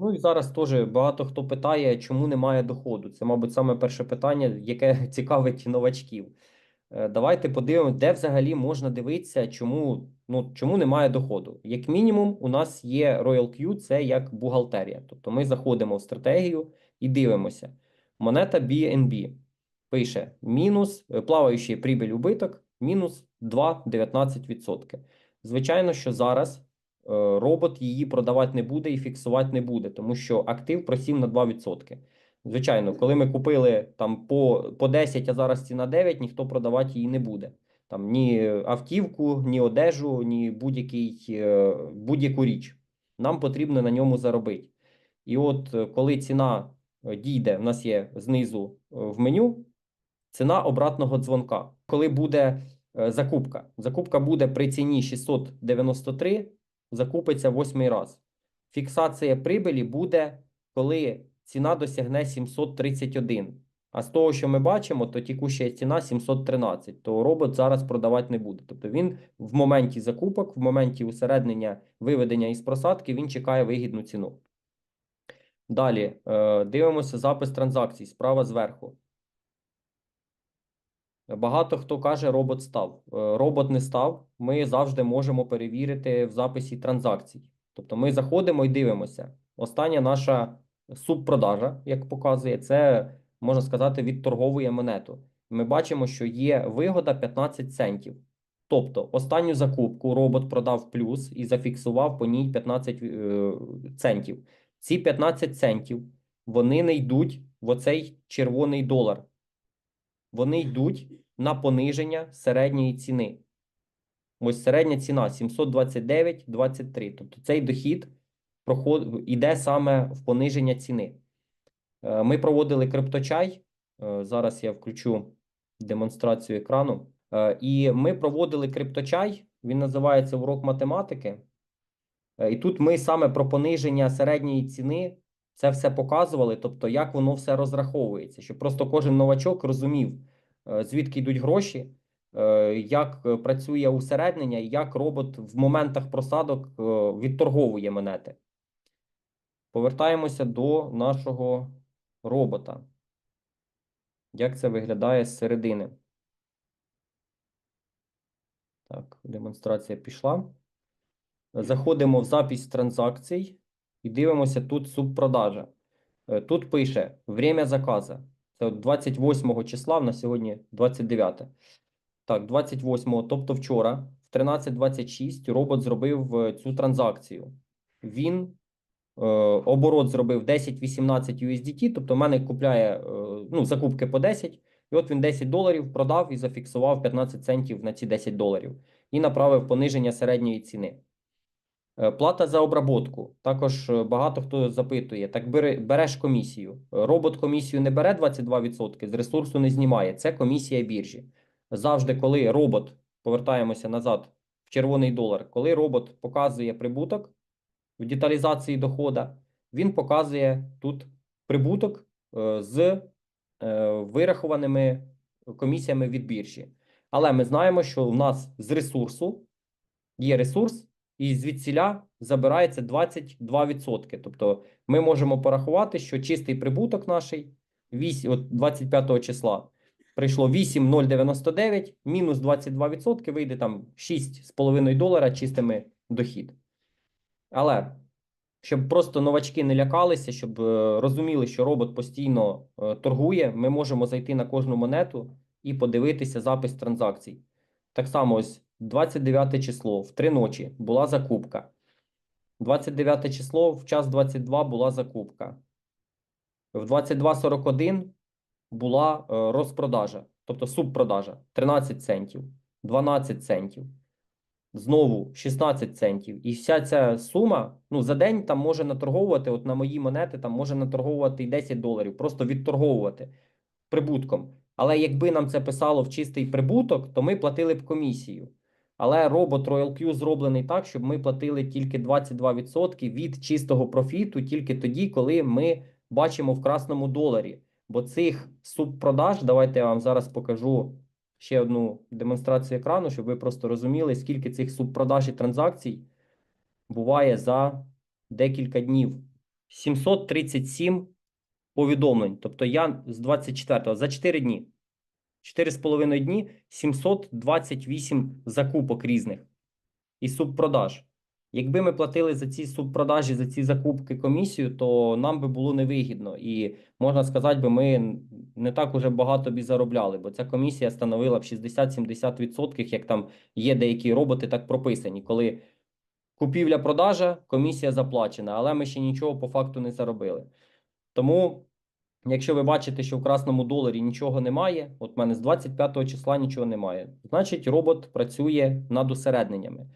Ну і зараз теж багато хто питає, чому немає доходу. Це, мабуть, саме перше питання, яке цікавить новачків. Е, Давайте подивимося, де взагалі можна дивитися, чому, ну, чому немає доходу. Як мінімум, у нас є Royal Q, це як бухгалтерія. Тобто ми заходимо в стратегію і дивимося. Монета BNB пише мінус, е, плаваючий прибіль убиток, мінус 2,19%. Звичайно, що зараз робот її продавати не буде і фіксувати не буде, тому що актив просів на 2%. Звичайно, коли ми купили там по, по 10, а зараз ціна 9, ніхто продавати її не буде. Там ні автівку, ні одежу, ні будь-який, е, будь-яку річ. Нам потрібно на ньому заробити. І от е, коли ціна е, дійде, в нас є знизу е, в меню ціна обратного дзвонка. Коли буде е, закупка, закупка буде при ціні 693, закупиться восьмий раз. Фіксація прибилі буде, коли ціна досягне 731. А з того, що ми бачимо, то текуща ціна 713, то робот зараз продавати не буде. Тобто він в моменті закупок, в моменті усереднення виведення із просадки, він чекає вигідну ціну. Далі е, дивимося запис транзакцій справа зверху. Багато хто каже, робот став. Е, Робот не став. Ми завжди можемо перевірити в записі транзакцій. Тобто ми заходимо і дивимося. Остання наша субпродажа, як показує, це можна сказати, відторговує монету. Ми бачимо, що є вигода 15 центів. Тобто, останню закупку робот продав плюс і зафіксував по ній 15 е, центів. Ці 15 центів вони не йдуть в оцей червоний долар. Вони йдуть на пониження середньої ціни. Ось середня ціна 729,23. Тобто цей дохід проход... іде саме в пониження ціни. Е, Ми проводили крипточай. Е, Зараз я включу демонстрацію екрану. Е, І ми проводили крипточай. Він називається урок математики. І тут ми саме про пониження середньої ціни це все показували, тобто як воно все розраховується, щоб просто кожен новачок розумів, е, звідки йдуть гроші, е, як е, працює усереднення, і як робот в моментах просадок відторговує монети. Повертаємося до нашого робота. Як це виглядає з середини? Так, демонстрація пішла. Заходимо в запись транзакцій і дивимося тут субпродажа. Е, Тут пише время заказа. Це 28 числа, на сьогодні 29. Так, 28, тобто вчора, в 13.26 робот зробив е, цю транзакцію. Він е, оборот зробив 10-18 USDT, тобто в мене купляє е, ну, закупки по 10, і от він 10 доларів продав і зафіксував 15 центів на ці 10 доларів і направив пониження середньої ціни. Е, Плата за обработку. Також е, багато хто запитує: так береш комісію. Робот комісію не бере 22%, з ресурсу не знімає. Це комісія біржі. Завжди, коли робот, повертаємося назад в червоний долар, коли робот показує прибуток в деталізації дохода, він показує тут прибуток е, з вирахованими комісіями від біржі. Але ми знаємо, що у нас з ресурсу є ресурс, і звідсіля забирається 22%. Тобто ми можемо порахувати, що чистий прибуток наш 25 числа прийшло 8,099, мінус 22%, вийде там 6,5 долара чистими дохід. Але щоб просто новачки не лякалися, щоб е, розуміли, що робот постійно е, торгує, ми можемо зайти на кожну монету і подивитися запис транзакцій. Так само, ось 29 число в 3 ночі була закупка. 29 число в час 22 була закупка. В 22.41 була е, розпродажа, тобто субпродажа 13 центів, 12 центів, знову 16 центів. І вся ця сума ну, за день там може наторговувати, от на мої монети там може наторговувати і 10 доларів, просто відторговувати прибутком. Але якби нам це писало в чистий прибуток, то ми платили б комісію. Але робот Royal Q зроблений так, щоб ми платили тільки 22% від чистого профіту, тільки тоді, коли ми бачимо в красному доларі. Бо цих субпродаж, давайте я вам зараз покажу ще одну демонстрацію екрану, щоб ви просто розуміли, скільки цих субпродаж і транзакцій буває за декілька днів. 737 повідомлень. Тобто я з 24-го за 4 дні. 4,5 дні 728 закупок різних і субпродаж. Якби ми платили за ці субпродажі, за ці закупки комісію, то нам би було невигідно. І можна сказати, би ми не так уже багато б заробляли, бо ця комісія становила б 60-70%, як там є деякі роботи так прописані, коли купівля-продажа, комісія заплачена, але ми ще нічого по факту не заробили. Тому, якщо ви бачите, що в красному доларі нічого немає, от в мене з 25 числа нічого немає, значить робот працює над усередненнями.